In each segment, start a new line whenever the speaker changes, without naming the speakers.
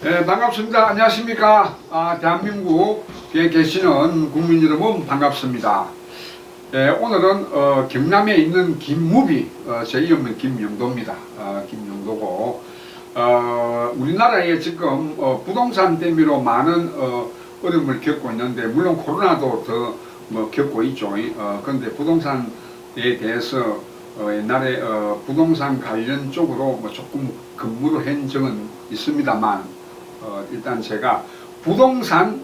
네, 반갑습니다. 안녕하십니까. 아, 대한민국에 계시는 국민 여러분 반갑습니다. 예, 오늘은 어, 경남에 있는 김무비, 어, 제 이름은 김영도입니다. 어, 김영도고, 어, 우리나라에 지금 어, 부동산 대미로 많은 어, 어려움을 겪고 있는데, 물론 코로나도 더 뭐 겪고 있죠. 어, 그런데 부동산에 대해서 어, 옛날에 어, 부동산 관련 쪽으로 뭐 조금 근무를 한 적은 있습니다만, 어, 일단 제가 부동산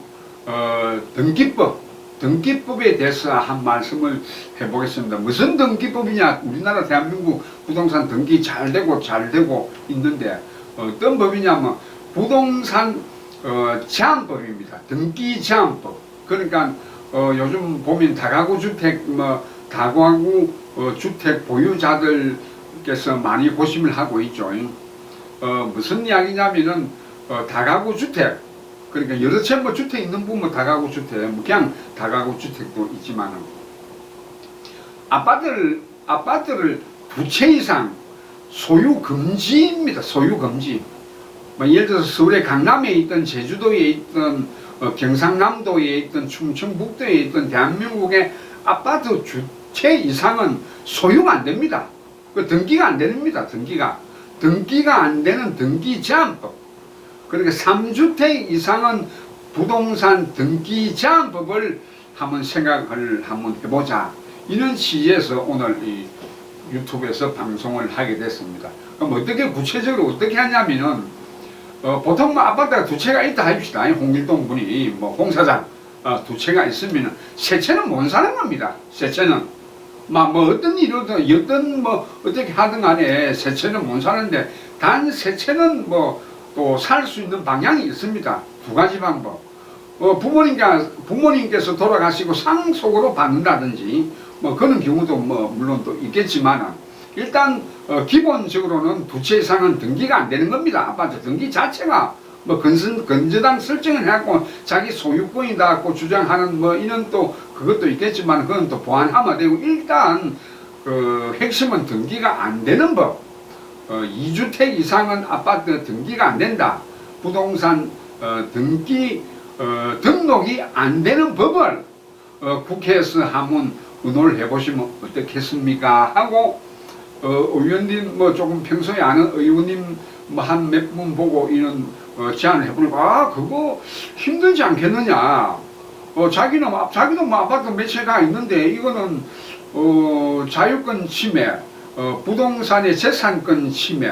어, 등기법 등기법에 대해서 한 말씀을 해보겠습니다. 무슨 등기법이냐? 우리나라 대한민국 부동산 등기 잘 되고 잘 되고 있는데 어떤 법이냐면 부동산 어, 제한법입니다. 등기 제한법. 그러니까 어, 요즘 보면 다가구 주택 뭐 다가구 어, 주택 보유자들께서 많이 고심을 하고 있죠. 어, 무슨 이야기냐면은 어, 다가구 주택 그러니까 여러 채 뭐 주택 있는 부분 다가구 주택 뭐 그냥 다가구 주택도 있지만은 아파트를 아파트를 두 채 이상 소유 금지입니다. 소유 금지. 뭐 예를 들어서 서울의 강남에 있던 제주도에 있던 어, 경상남도에 있던 충청북도에 있던 대한민국의 아파트 두채 이상은 소유가 안 됩니다. 그 등기가 안 됩니다. 등기가 등기가 안 되는 등기 제한법. 그러니까 3주택 이상은 부동산 등기 제한법을 한번 생각을 한번 해보자. 이런 취지에서 오늘 이 유튜브에서 방송을 하게 됐습니다. 그럼 어떻게 구체적으로 어떻게 하냐면은 어, 보통 뭐 아파트가 두 채가 있다 합시다. 홍길동 분이 뭐 홍사장 어, 두 채가 있으면은 세 채는 못 사는 겁니다. 세 채는 막 뭐 어떤 이유든 어떤 뭐 어떻게 하든 간에 세 채는 못 사는데 단 세 채는 뭐 또 살 수 있는 방향이 있습니다. 두 가지 방법. 어, 부모님께, 부모님께서 돌아가시고 상속으로 받는다든지, 뭐, 그런 경우도 뭐, 물론 또 있겠지만, 일단, 어, 기본적으로는 두 채 이상은 등기가 안 되는 겁니다. 아파트 등기 자체가, 뭐, 건선, 건저당 설정을 해갖고 자기 소유권이다 고 주장하는 뭐, 이런 또, 그것도 있겠지만, 그건 또 보완하면 되고, 일단, 그, 핵심은 등기가 안 되는 법. 어, 2주택 이상은 아파트 등기가 안 된다. 부동산 어, 등기 어, 등록이 안 되는 법을 어, 국회에서 한번 의논을 해보시면 어떻겠습니까? 하고 어, 의원님 뭐 조금 평소에 아는 의원님 뭐 한 몇 분 보고 이런 어, 제안을 해보니까 아 그거 힘들지 않겠느냐? 어, 자기는 뭐- 자기도 뭐 아파트 몇 채가 있는데 이거는 어, 자유권 침해, 어, 부동산의 재산권 침해,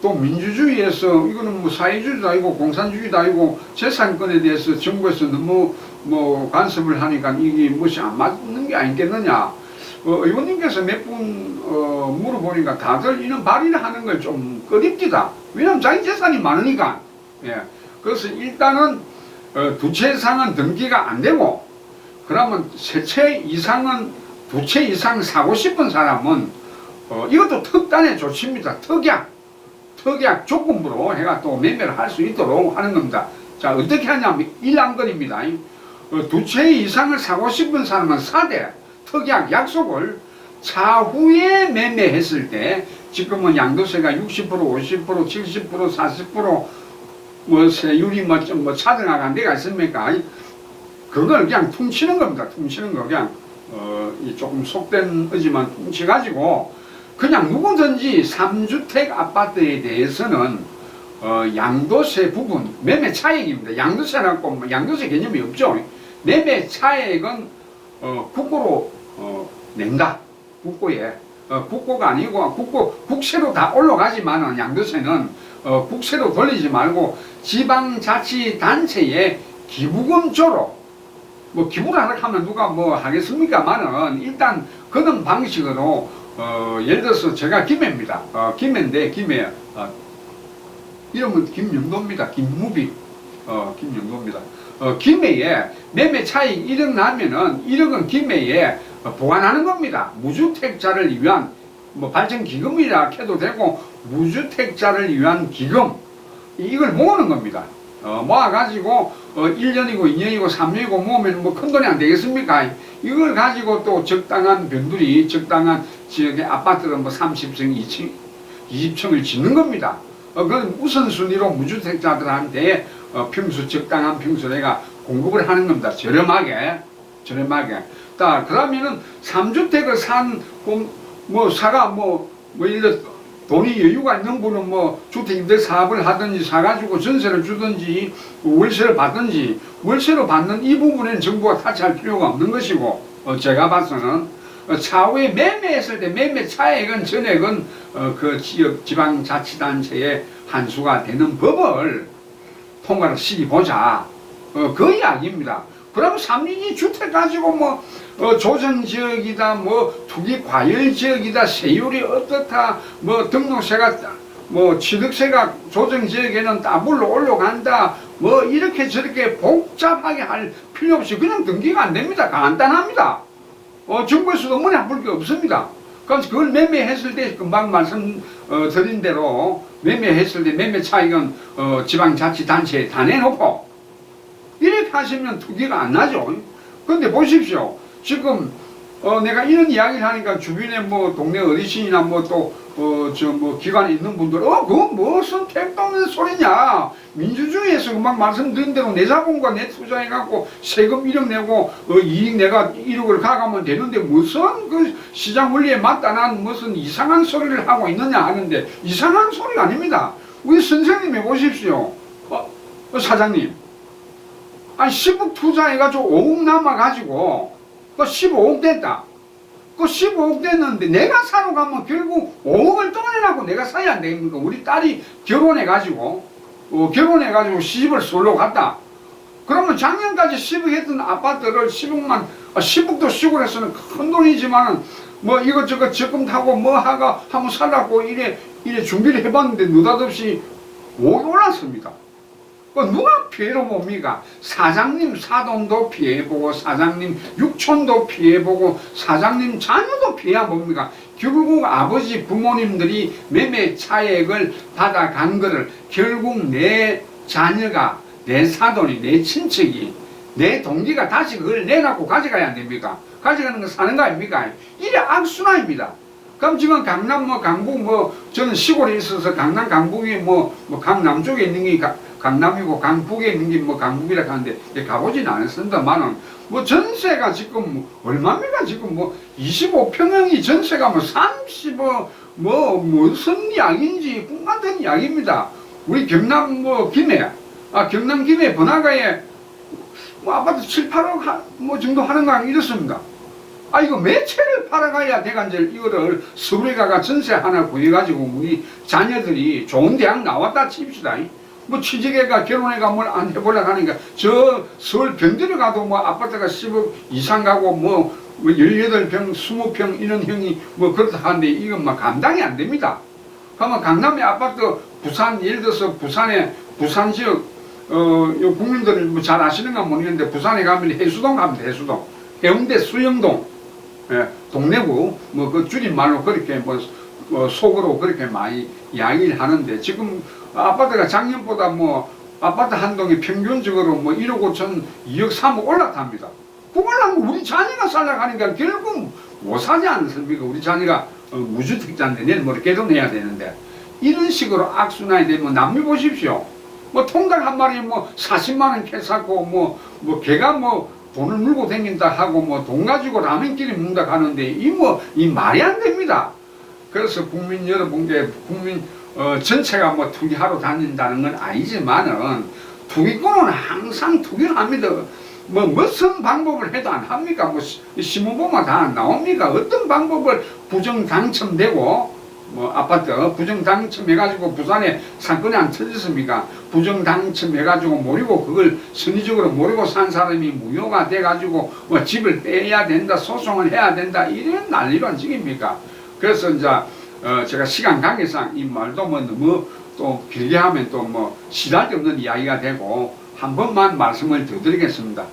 또 민주주의에서 이거는 뭐 사회주의도 아니고 공산주의도 아니고 재산권에 대해서 정부에서 너무 뭐 간섭을 하니까 이게 무엇이 안 맞는 게 아니겠느냐. 어, 의원님께서 몇분 어, 물어보니까 다들 이런 발의를 하는 걸 좀 꺼립니다. 왜냐하면 자기 재산이 많으니까. 예. 그래서 일단은 어, 두 채 이상은 등기가 안 되고 그러면 세 채 이상은 두 채 이상 사고 싶은 사람은 어, 이것도 특단의 조치입니다. 특약. 특약 조건부로 해가 또 매매를 할 수 있도록 하는 겁니다. 자, 어떻게 하냐면 1안건입니다. 어, 두채 이상을 사고 싶은 사람은 사대 특약 약속을 차후에 매매했을 때 지금은 양도세가 60%, 50%, 70%, 40%, 뭐 세율이 뭐좀 뭐 차등하간 데가 있습니까? 그걸 그냥 퉁치는 겁니다. 퉁치는 거 그냥 어, 이 조금 속된 의지만 퉁치 가지고 그냥 누구든지 3주택 아파트에 대해서는 어, 양도세 부분 매매 차익입니다. 양도세라고 뭐 양도세 개념이 없죠. 매매 차익은 어, 국고로 어, 낸다. 국고에 어, 국고가 아니고 국고 국세로 다 올라가지만은 양도세는 어, 국세로 돌리지 말고 지방자치단체에 기부금 조로 뭐 기부를 하라 하면 누가 뭐 하겠습니까만은 일단 그런 방식으로 어, 예를 들어서 제가 김해입니다. 어, 김해인데 김해 어, 이름은 김영도입니다. 김무비 어, 김영도입니다. 어, 김해에 매매 차익 1억 나면은 1억은 김해에 어, 보관하는 겁니다. 무주택자를 위한 뭐 발전 기금이라 해도 되고 무주택자를 위한 기금 이걸 모으는 겁니다. 어, 모아가지고 어, 1년이고 2년이고 3년이고 모으면 뭐 큰 돈이 안 되겠습니까? 이걸 가지고 또 적당한 변두리, 적당한 지역의 아파트를 뭐 30층, 2층, 20층을 짓는 겁니다. 어, 그건 우선순위로 무주택자들한테 어, 평수 적당한 평수 내가 공급을 하는 겁니다. 저렴하게 저렴하게. 자 그러면은 3주택을 산 뭐 사가 뭐뭐 이런 돈이 여유가 있는 분은 뭐 주택임대 사업을 하든지 사가지고 전세를 주든지 월세를 받든지 월세로 받는 이 부분에는 정부가 타치할 필요가 없는 것이고 어, 제가 봐서는 어, 차후에 매매했을 때 매매 차액은 전액은 어, 그 지역 지방자치단체의 한수가 되는 법을 통과를 시키보자 어, 그 이야기입니다. 그럼 삼진이 주택 가지고 뭐 어, 조정 지역이다, 뭐 투기 과열 지역이다, 세율이 어떻다, 뭐 등록세가 뭐 취득세가 조정 지역에는 따블로 올라간다, 뭐 이렇게 저렇게 복잡하게 할 필요 없이 그냥 등기가 안 됩니다. 간단합니다. 어, 정부에서도 문에 할게 없습니다. 그래서 그걸 매매했을 때 금방 말씀 어, 드린 대로 매매했을 때 매매 차익은 어, 지방자치단체에 다 내놓고 하시면 투기가 안 나죠. 근데 보십시오. 지금 어, 내가 이런 이야기를 하니까 주변에 뭐 동네 어르신이나 뭐 또 어, 저 뭐 기관에 있는 분들 어, 그거 무슨 택도 없는 소리냐. 민주주의에서 금방 말씀드린 대로 내 자본과 내 투자해 갖고 세금 1억 내고 어, 이익 내가 1억을 가가면 되는데 무슨 그 시장 원리에 맞다난 무슨 이상한 소리를 하고 있느냐 하는데 이상한 소리가 아닙니다. 우리 선생님이 보십시오. 어, 어, 사장님. 아니 10억 투자해가지고 5억 남아가지고 그 15억 됐다. 그 15억 됐는데 내가 사러 가면 결국 5억을 떠내라고 내가 사야 안 되니까 우리 딸이 결혼해가지고 어, 결혼해가지고 시집을 솔로 갔다. 그러면 작년까지 10억 했던 아파트를 10억만 아, 10억도 시골에서는 큰 돈이지만은 뭐 이것저것 적금 타고 뭐 하가 한번 살라고 이래 이래 준비를 해봤는데 느닷없이 5억 올랐습니다. 그 누가 피해를 봅니까? 사장님 사돈도 피해보고 사장님 육촌도 피해보고 사장님 자녀도 피해 봅니까? 결국 아버지 부모님들이 매매 차액을 받아간 거를 결국 내 자녀가 내 사돈이 내 친척이 내 동기가 다시 그걸 내놓고 가져가야 안 됩니까? 가져가는 건 사는 거 아닙니까? 이래 악순환입니다. 그럼 지금 강남 뭐 강북 뭐 저는 시골에 있어서 강남 강북이 뭐, 뭐 강남 쪽에 있는 게 가- 강남이고 강북에 있는 게 뭐 강북이라 하는데 가보진 않았습니다만은 뭐 전세가 지금 뭐 얼마입니까 지금 뭐 25평형이 전세가 뭐 30어 뭐 무슨 이야기인지 꿈 같은 이야기입니다. 우리 경남 뭐 김해 아 경남 김해 번화가에 뭐 아파트 7, 8억 하, 뭐 정도 하는 거 이렇습니다. 아 이거 매체를 팔아가야 이제 이거를 서울에 가가 전세 하나 구해가지고 우리 자녀들이 좋은 대학 나왔다 칩시다. 뭐 취직해가 결혼해가 뭘 안 해보려고 하니까 저 서울 병들에 가도 뭐 아파트가 10억 이상 가고 뭐 18평, 20평 이런 형이 뭐 그렇다 하는데 이건 막 감당이 안 됩니다. 그러면 강남의 아파트 부산 예를 들어서 부산에 부산 지역 어, 요 국민들 뭐잘 아시는가 모르겠는데 부산에 가면 해수동 가면 돼, 해수동. 해운대 수영동. 예, 동래구 뭐 그 줄임말로 그렇게 뭐, 뭐 속으로 그렇게 많이 이야기를 하는데 지금 아파트가 작년보다 뭐 아파트 한 동이 평균적으로 뭐 1억 5천 2억 3억 올랐답니다. 그걸로 우리 자녀가 살아가니까 결국 못 사지 않습니까? 우리 자녀가 어, 무주택자인데 내일 모레 개돈해야 되는데 이런 식으로 악순환이 되면 남미 보십시오. 뭐 통닭 한 마리 뭐 40만 원 캐 사고 뭐, 뭐 걔가 뭐 돈을 물고 다닌다 하고 뭐 돈 가지고 라면끼리 먹는다 하는데 이 뭐 이 말이 안 됩니다. 그래서 국민 여러분께 국민 어, 전체가 뭐 투기하러 다닌다는 건 아니지만은 투기꾼은 항상 투기를 합니다. 뭐 무슨 방법을 해도 안 합니까? 뭐 시- 신문 보면 다 안 나옵니까? 어떤 방법을 부정 당첨되고 뭐 아파트 부정 당첨해가지고 부산에 사건이 안 터졌습니까? 부정 당첨해가지고 모르고 그걸 선의적으로 모르고 산 사람이 무효가 돼가지고 뭐 집을 빼야 된다 소송을 해야 된다 이런 난리로 찍입니까? 그래서 이제 어 제가 시간 관계상 이 말도 뭐 너무 또 길게 하면 또 뭐 시달데 없는 이야기가 되고 한 번만 말씀을 더 드리겠습니다.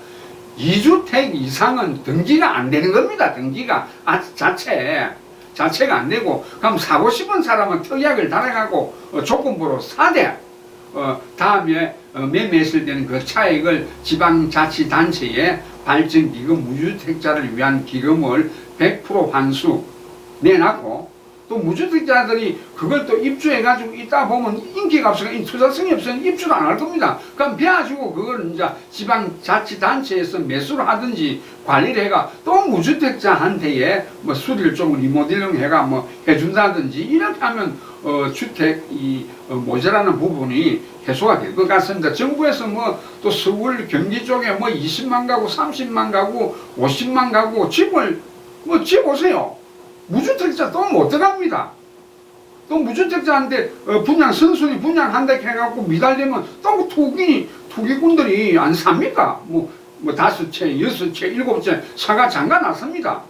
2주택 이상은 등기가 안 되는 겁니다. 등기가 아, 자체 자체가 안 되고 그럼 사고 싶은 사람은 특약을 달아가고 어, 조건부로 사대 어, 다음에 어, 매매했을 때는 그 차액을 지방자치단체에 발전기금 무주택자를 위한 기금을 100% 환수 내놨고 또 무주택자들이 그걸 또 입주해가지고 있다 보면 인기가 없으니까 이 투자성이 없으니 입주를 안 할 겁니다. 그럼 배워주고 그걸 이제 지방자치단체에서 매수를 하든지 관리를 해가 또 무주택자한테에 뭐 수리를 좀 리모델링 해가 뭐 해준다든지 이렇게 하면 어, 주택 이 어, 모자라는 부분이 해소가 될 것 같습니다. 정부에서 뭐 또 서울 경기 쪽에 뭐 20만 가구, 30만 가구, 50만 가구 집을 뭐 지어보세요. 무주택자 또 못 들어갑니다. 또 무주택자한테 어, 분양 선순위 분양한다 해갖고 미달되면 또 투기 투기꾼들이 안 삽니까? 뭐, 뭐 다섯 채, 여섯 채, 일곱 채 사가 장가 났습니다.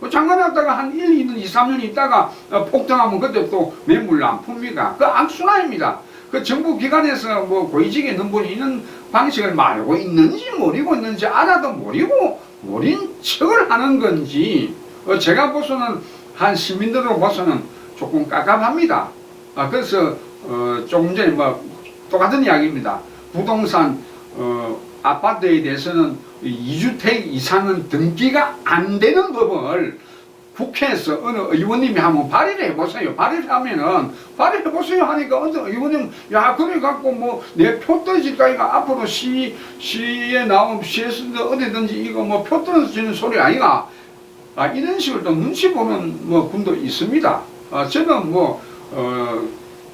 그 장가 났다가 한 1, 2년, 2, 3년 있다가 어, 폭등하면 그때 또 매물 안 풉니까? 그 악순환입니다. 그 정부 기관에서 뭐 고위직에 있는 분이 이런 방식을 말고 있는지 모르고 있는지 알아도 모르고 모른 척을 하는 건지 어, 제가 봐서는 한 시민들로 봐서는 조금 깝깝합니다. 아, 그래서 어, 조금 전에 뭐 똑같은 이야기입니다. 부동산 어, 아파트에 대해서는 2주택 이상은 등기가 안 되는 법을 국회에서 어느 의원님이 한번 발의를 해보세요. 발의를 하면은 발의를 해보세요 하니까 어느 의원님 야 그래 갖고 뭐 내 표 떨어질까이가 앞으로 시 시에 나오면 시에서 어디든지 이거 뭐 표 떨어지는 소리 아이가 아 이런 식으로 또 눈치 보는 뭐 분도 있습니다. 아 저는 뭐 어,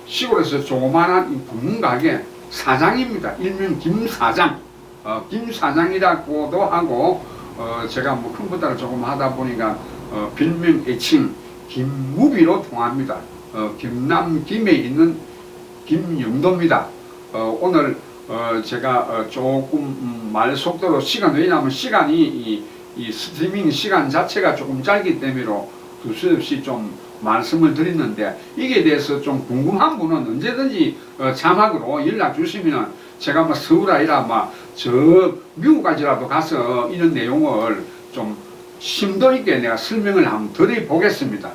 시골에서 조그마한 이 붓는 가게 사장입니다. 일명 김 사장. 어, 김 사장이라고도 하고 어, 제가 뭐 컴퓨터를 조금 하다 보니까 어, 별명 애칭 김무비로 통합니다. 어, 김남 김에 있는 김영도입니다. 어, 오늘 어, 제가 어, 조금 음, 말 속도로 시간 왜냐하면 시간이 이, 이 스트리밍 시간 자체가 조금 짧기 때문에로 두서없이 좀 말씀을 드렸는데 이게 대해서 좀 궁금한 분은 언제든지 어, 자막으로 연락 주시면은 제가 뭐 서울 아니라 막저 미국까지라도 가서 이런 내용을 좀 심도 있게 내가 설명을 한번 드려 보겠습니다.